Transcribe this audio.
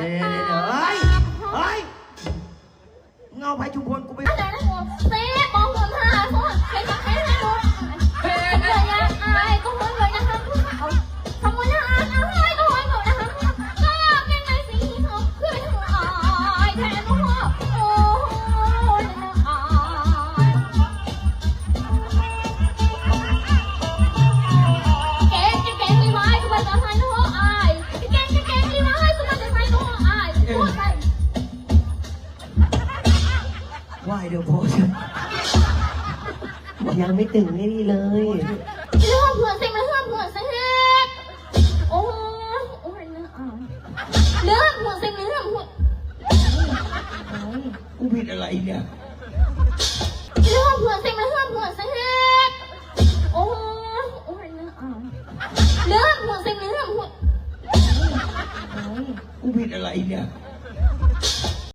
เดี๋ยวเดี๋ยวเดี๋ยวเฮ้ย เฮ้ยเงาไผ่ชุมพลกูไปอะไรนะผมเซ่มองผมหาคนใครจะให้ให้รู้เบื่อยากอายก็คนเบื่อยากทำผู้สาวทำคนละอายเอาให้ก็คนบอกนะคะก็เป็นในสีเขาคือทั้งอายแทนพ่อโอ้โหอายเก๋จะเก๋มีไว้ทุกวันต่อไปนู้ ไหวเดี๋ยวพอจะยังไม่ถึงไอ้นี่เลย เลือกเผื่อสิมันเลือกเผื่อสิโอ้ยโอ้ยเลือกอะเลือกเผื่อสิมันเลือกเผื่อกูผิดอะไรเนี่ยเลือกเผื่อสิมันเลือกเผื่อสิโอ้ยโอ้ยเลือกอะเลือกเผื่อสิมันเลือกเผื่อกูผิดอะไรเนี่ยเ